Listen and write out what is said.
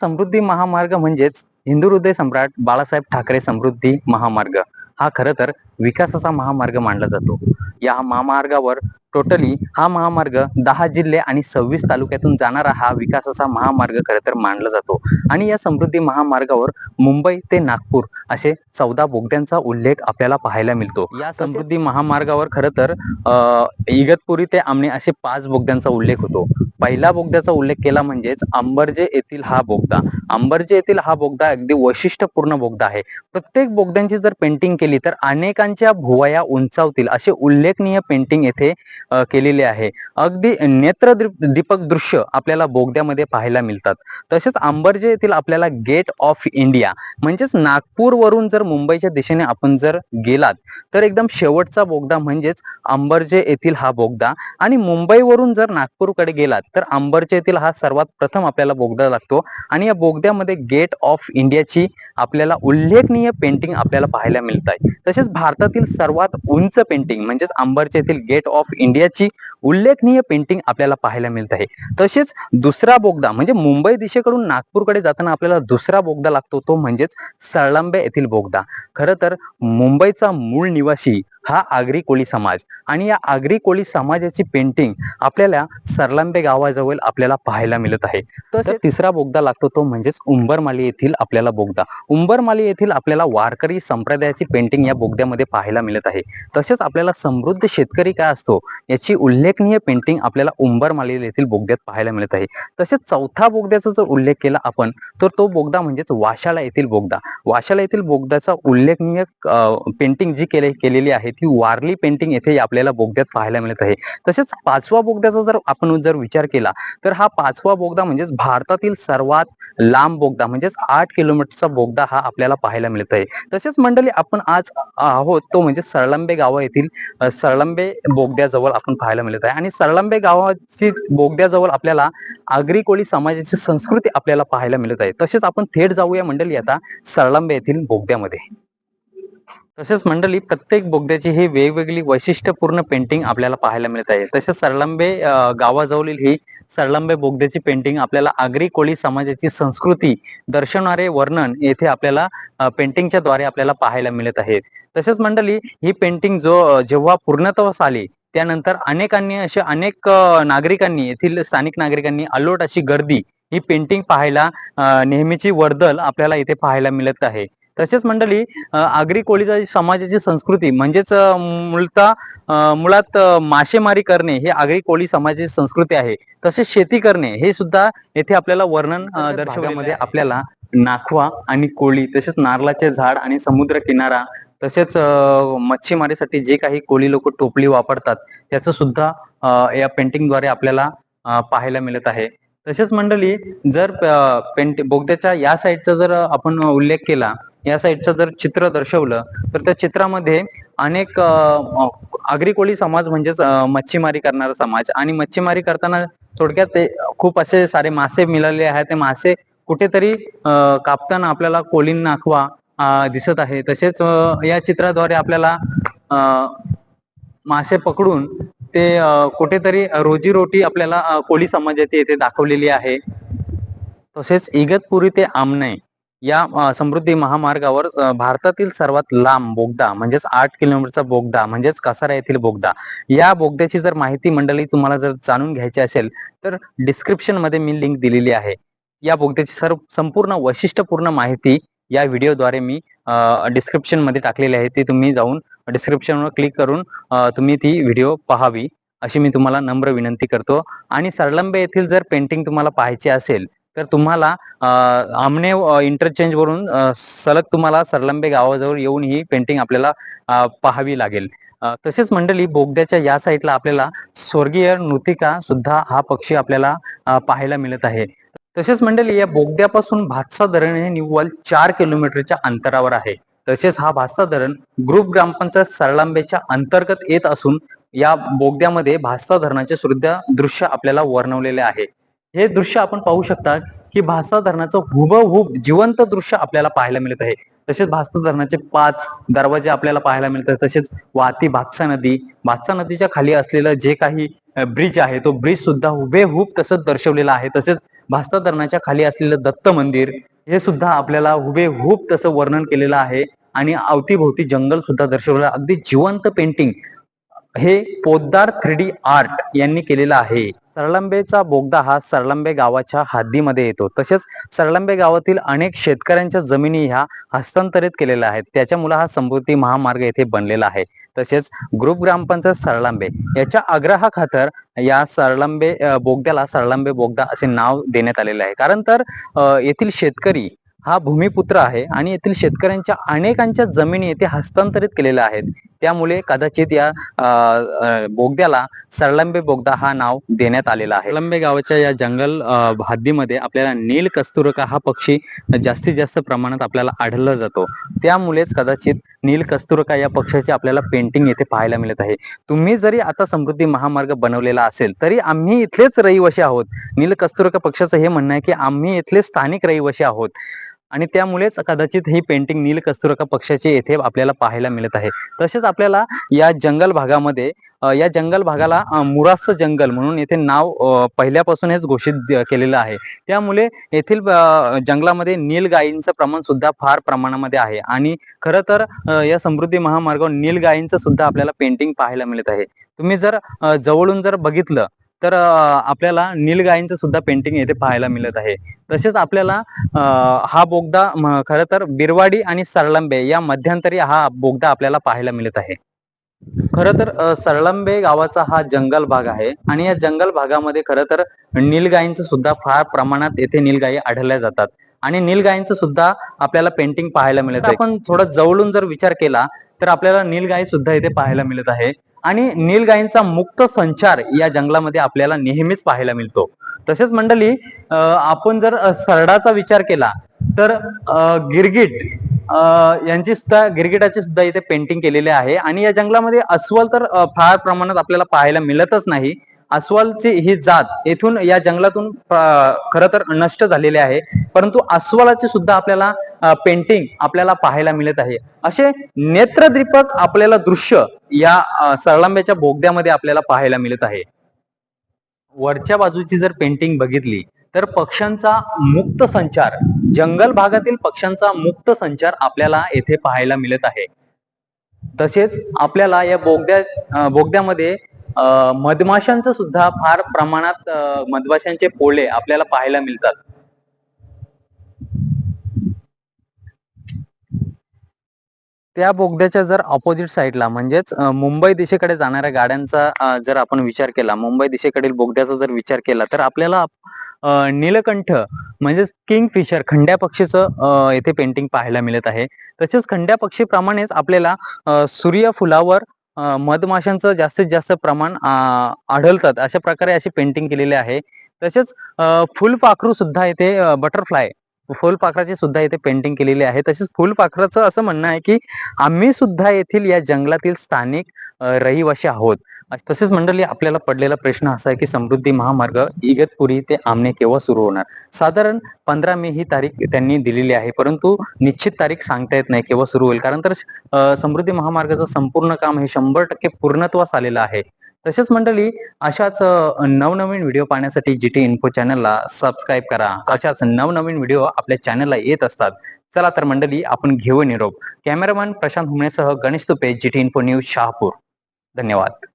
समृद्धी महामार्ग म्हणजेच हिंदू हृदय सम्राट बाळासाहेब ठाकरे समृद्धी महामार्ग. हा खरं तर विकासाचा महामार्ग मानला जातो. या महामार्गावर टोटली हा महामार्ग दहा जिल्हे आणि सव्वीस तालुक्यातून जाणारा हा विकासाचा महामार्ग खरं तर मानला जातो. आणि या समृद्धी महामार्गावर मुंबई ते नागपूर असे चौदा बोगद्यांचा उल्लेख आपल्याला पाहायला मिळतो. या समृद्धी महामार्गावर खरं तर इगतपुरी ते आमणे असे पाच बोगद्यांचा उल्लेख होतो. पहिला बोगद्याचा उल्लेख केला म्हणजेच अंबरजे येथील हा बोगदा. अंबरजे येथील हा बोगदा अगदी वैशिष्ट्यपूर्ण बोगदा आहे. प्रत्येक बोगद्यांची जर पेंटिंग केली तर अनेकांच्या भुवया उंचावतील असे उल्लेखनीय पेंटिंग येथे केलेले आहे. अगदी नेत्र दीपक दृश्य आपल्याला बोगद्यामध्ये पाहायला मिळतात. तसेच अंबरजे येथील आपल्याला गेट ऑफ इंडिया म्हणजेच नागपूरवरून जर मुंबईच्या दिशेने आपण जर गेलात तर एकदम शेवटचा बोगदा म्हणजेच अंबरजे येथील हा बोगदा. आणि मुंबईवरून जर नागपूरकडे गेलात तर अंबरजे येथील हा सर्वात प्रथम आपल्याला बोगदा लागतो. आणि या बोगद्यामध्ये गेट ऑफ इंडियाची आपल्याला उल्लेखनीय पेंटिंग आपल्याला पाहायला मिळत आहे. तसेच भारतातील सर्वात उंच पेंटिंग म्हणजेच अंबरचे येथील गेट ऑफ इंडियाची उल्लेखनीय पेंटिंग आपल्याला पाहायला मिळत आहे. तसेच दुसरा बोगदा म्हणजे मुंबई दिशेकडून नागपूरकडे जाताना आपल्याला दुसरा बोगदा लागतो तो म्हणजेच सळंबे येथील बोगदा. खरं तर मुंबईचा मूळ निवासी हा आगरी कोळी समाज. आणि या आगरी कोळी समाजाची पेंटिंग आपल्याला सरलांबे गावाजवळ आपल्याला पाहायला मिळत आहे. तर तिसरा बोगदा लागतो तो म्हणजेच उंबरमाली येथील आपल्याला बोगदा. उंबरमाली येथील आपल्याला वारकरी संप्रदायाची पेंटिंग या बोगद्यामध्ये पाहायला मिळत आहे. तसेच आपल्याला समृद्ध शेतकरी काय असतो याची उल्लेखनीय पेंटिंग आपल्याला उंबरमाली येथील बोगद्यात पाहायला मिळत आहे. तसेच चौथा बोगद्याचा जर उल्लेख केला आपण तर तो बोगदा म्हणजेच वाशाळा येथील बोगदा. वाशाळा येथील बोगद्याचा उल्लेखनीय पेंटिंग जी केले केलेली आहे ती वारली पेंटिंग येथे आपल्याला बोगद्यात पाहायला मिळत आहे. तसेच पाचवा बोगद्याचा जर आपण जर विचार केला तर हा पाचवा बोगदा म्हणजेच भारतातील सर्वात लांब बोगदा म्हणजेच आठ किलोमीटरचा बोगदा हा आपल्याला पाहायला मिळत आहे. तसेच मंडळी आपण आज आहोत तो म्हणजे सरळंबे गावा येथील सरळंबे बोगद्याजवळ आपण पाहायला मिळत आहे. आणि सरळंबे गावाची बोगद्याजवळ आपल्याला आगरी कोळी समाजाची संस्कृती आपल्याला पाहायला मिळत आहे. तसेच आपण थेट जाऊया मंडळी आता सरळंबे येथील बोगद्यामध्ये. तसेच मंडळी प्रत्येक बोगद्याची ही वेगवेगळी वैशिष्ट्यपूर्ण पेंटिंग आपल्याला पाहायला मिळत आहे. तसेच सरलंबे गावाजवळील ही सरलंबे बोगद्याची पेंटिंग आपल्याला आगरी कोळी समाजाची संस्कृती दर्शवणारे वर्णन येथे आपल्याला पेंटिंगच्या द्वारे आपल्याला पाहायला मिळत आहे. तसेच मंडळी ही पेंटिंग जो जेव्हा पूर्णत्वास आली त्यानंतर अनेकांनी अशा अनेक नागरिकांनी येथील स्थानिक नागरिकांनी अलोट अशी गर्दी ही पेंटिंग पाहायला नेहमीची वर्दल आपल्याला इथे पाहायला मिळत आहे. तसेच मंडळी आगरी कोळी समाजाची संस्कृती म्हणजेच मूलतः मुळात मासेमारी करणे हे आगरी कोळी समाजाची संस्कृती आहे. तसेच शेती करणे हे सुद्धा येथे आपल्याला वर्णन दर्शवण्यामध्ये आपल्याला नाखवा आणि कोळी तसेच नारळाचे झाड आणि समुद्र किनारा तसेच मच्छीमारीसाठी जे काही कोळी लोक टोपली वापरतात त्याचं सुद्धा या पेंटिंगद्वारे आपल्याला पाहायला मिळत आहे. तसेच मंडळी जर पेंट बोगद्याच्या या साईडचा जर आपण उल्लेख केला या साईडचं जर चित्र दर्शवलं तर त्या चित्रामध्ये अनेक अ, आगरी कोळी समाज म्हणजेच मच्छीमारी करणारा समाज आणि मच्छीमारी करताना थोडक्यात ते खूप असे सारे मासे मिळाले आहेत. ते मासे कुठेतरी अ, कापताना आपल्याला कोळीन नाखवा दिसत आहे. तसेच या चित्राद्वारे आपल्याला अ, मासे पकडून ते कुठेतरी रोजीरोटी आपल्याला कोळी समाजाची येथे दाखवलेली आहे. तसेच इगतपुरी ते आमने या समृद्धी महामार्गावर भारतातील सर्वात लांब बोगदा म्हणजेच आठ किलोमीटरचा बोगदा म्हणजेच कसारा येथील बोगदा या बोगद्याची जर माहिती मंडळी तुम्हाला जर जाणून घ्यायची असेल तर डिस्क्रिप्शनमध्ये मी लिंक दिलेली आहे. या बोगद्याची सर्व संपूर्ण वैशिष्ट्यपूर्ण माहिती या व्हिडिओद्वारे मी डिस्क्रिप्शनमध्ये टाकलेली आहे. ती तुम्ही जाऊन डिस्क्रिप्शनवर क्लिक करून तुम्ही ती व्हिडिओ पाहावी अशी मी तुम्हाला नम्र विनंती करतो. आणि सरलंबे येथील जर पेंटिंग तुम्हाला पाहायची असेल तर तुम्हाला आमने इंटरचेंज वरून सलग तुम्हाला सरलंबे गावाजवळ येऊन ही पेंटिंग आपल्याला पाहावी लागेल. तसेच मंडळी बोगद्याच्या या साईडला आपल्याला स्वर्गीय नृतिका सुद्धा हा पक्षी आपल्याला पाहायला मिळत आहे. तसेच मंडळी या बोगद्यापासून भातसा धरण हे निव्वळ चार किलोमीटरच्या अंतरावर आहे. तसेच हा भास्ता धरण ग्रुप ग्रामपंचायत सरलांबेच्या अंतर्गत येत असून या बोगद्यामध्ये भास्ता धरणाचे सुद्धा दृश्य आपल्याला वर्णवलेले आहे. हे दृश्य आपण पाहू शकता की भातसा धरणाचं हुबहूब जिवंत दृश्य आपल्याला पाहायला मिळत आहे. तसेच भास्ता धरणाचे पाच दरवाजे आपल्याला पाहायला मिळतात तसेच वाहती भातसा नदी भातसा नदीच्या खाली असलेलं जे काही ब्रिज आहे तो ब्रिज सुद्धा हुबेहूब तसंच दर्शवलेला आहे. तसेच भास्ता धरणाच्या खाली असलेलं दत्त मंदिर हे सुद्धा आपल्याला हुबेहूब तसं वर्णन केलेलं आहे. आणि अवतीभोवती जंगल सुद्धा दर्शवलं अगदी जिवंत पेंटिंग हे पोद्दार थ्री डी आर्ट यांनी केलेलं आहे. सरळंबेचा बोगदा हा सरळंबे गावाच्या हद्दीमध्ये येतो. तसेच सरळंबे गावातील अनेक शेतकऱ्यांच्या जमिनी ह्या हस्तांतरित केलेल्या आहेत. त्याच्यामुळे हा समृद्धी महामार्ग येथे बनलेला आहे. तसेच ग्रुप ग्रामपंचायत सरळंबे याच्या आग्रहाखातर या सरळंबे बोगद्याला सरळंबे बोगदा असे नाव देण्यात आलेले आहे. कारण तर येथील शेतकरी हा भूमिपुत्र आहे आणि येथील शेतकऱ्यांच्या अनेकांच्या जमिनी येथे हस्तांतरित केलेल्या आहेत. त्यामुळे कदाचित या बोगद्याला सरलंबे बोगदा हा नाव देण्यात आलेला आहे. सरलंबे गावाच्या या जंगल हद्दीमध्ये आपल्याला नील कस्तुरका हा पक्षी जास्तीत जास्त प्रमाणात आपल्याला आढळला जातो. त्यामुळेच कदाचित नील कस्तुरका या पक्षाची आपल्याला पेंटिंग येथे पाहायला मिळत आहे. तुम्ही जरी आता समृद्धी महामार्ग बनवलेला असेल तरी आम्ही इथलेच रहिवाशी आहोत. नील कस्तुरका पक्षाचं हे म्हणणं आहे की आम्ही इथले स्थानिक रहिवाशी आहोत. आणि त्यामुळेच कदाचित ही पेंटिंग नील कस्तुरका पक्षाची येथे आपल्याला पाहायला मिळत आहे. तसेच आपल्याला या जंगल भागामध्ये या जंगल भागाला मुरास जंगल म्हणून येथे नाव पहिल्यापासून पहिल्यापासूनच घोषित केलेलं आहे. त्यामुळे येथील जंगलामध्ये नीलगायींचं प्रमाण सुद्धा फार प्रमाणामध्ये आहे. आणि खरं तर या समृद्धी महामार्गावर नीलगायींचं सुद्धा आपल्याला पेंटिंग पाहायला मिळत आहे. तुम्ही जर जवळून जर बघितलं तर आपल्याला नीलगायींचं सुद्धा पेंटिंग येथे पाहायला मिळत आहे. तसेच आपल्याला हा बोगदा खर खरं तर बिरवाडी आणि सरळंबे या मध्यंतरी हा बोगदा आपल्याला पाहायला मिळत आहे. खर तर अ, सरळंबे गावाचा हा जंगल भाग आहे आणि या जंगल भागामध्ये खरं तर नीलगायींचं सुद्धा फार प्रमाणात येथे नीलगायी आढळल्या जातात. आणि नीलगायींचं सुद्धा आपल्याला पेंटिंग पाहायला मिळत आहे. आपण थोडं जवळून जर विचार केला तर आपल्याला नीलगाई सुद्धा इथे पाहायला मिळत आहे. आणि नीलगायींचा मुक्त संचार या जंगलामध्ये आपल्याला नेहमीच पाहायला मिळतो. तसेच मंडळी आपण जर सरडाचा विचार केला तर गिरगिट यांची सुद्धा गिरगिटाची सुद्धा इथे पेंटिंग केलेली आहे. आणि या जंगलामध्ये अस्वल तर फार प्रमाणात आपल्याला पाहायला मिळतच नाही. अस्वलची ही जात येथून या जंगलातून खर तर नष्ट झालेली आहे. परंतु अस्वलाची सुद्धा आपल्याला पेंटिंग आपल्याला पाहायला मिळत आहे. असे नेत्रदीपक आपल्याला दृश्य या सरळांब्याच्या बोगद्यामध्ये आपल्याला पाहायला मिळत आहे. वरच्या बाजूची जर पेंटिंग बघितली तर पक्ष्यांचा मुक्त संचार जंगल भागातील पक्ष्यांचा मुक्त संचार आपल्याला येथे पाहायला मिळत आहे. तसेच आपल्याला या बोगद्या बोगद्यामध्ये मधमाशांचं सुद्धा फार प्रमाणात मधमाशांचे पोळे आपल्याला पाहायला मिळतात. त्या बोगद्याच्या जर ऑपोजिट साईडला म्हणजेच मुंबई दिशेकडे जाणाऱ्या गाड्यांचा जर आपण विचार केला मुंबई दिशेकडील बोगद्याचा जर विचार केला तर आपल्याला नीलकंठ म्हणजेच किंग फिशर खंड्या पक्षीचं येथे पेंटिंग पाहायला मिळत आहे. तसेच खंड्या पक्षीप्रमाणेच आपल्याला सूर्यफुलावर मधमाशांचं जास्तीत जास्त प्रमाण अ, आढळतात. अशा प्रकारे अशी पेंटिंग केलेली आहे. तसेच फुलपाखरू सुद्धा इथे बटरफ्लाय फुलपाखराची सुद्धा इथे पेंटिंग केलेली आहे. तसेच फुलपाखराचं असं म्हणणं आहे की आम्ही सुद्धा येथील या जंगलातील स्थानिक रहिवाशी रहिवासी आहोत. तसेच मंडळी आपल्याला पडलेला प्रश्न असा आहे की समृद्धी महामार्ग इगतपुरी ते आमने केव्हा सुरू होणार? साधारण पंधरा मे ही तारीख त्यांनी दिलेली आहे. परंतु निश्चित तारीख सांगता येत नाही केव्हा सुरू होईल. कारण तर समृद्धी महामार्गाचं संपूर्ण काम हे शंभर टक्के पूर्णत्वास आलेलं आहे. तसेच मंडळी अशाच नवनवीन व्हिडिओ पाहण्यासाठी जी टी इन्फो चॅनलला सबस्क्राईब करा. अशाच नवनवीन व्हिडिओ आपल्या चॅनलला येत असतात. चला तर मंडळी आपण घेऊ निरोप. Cameraman Prashant हुमणेसह Ganesh Tupe G T info news Shahapur. धन्यवाद.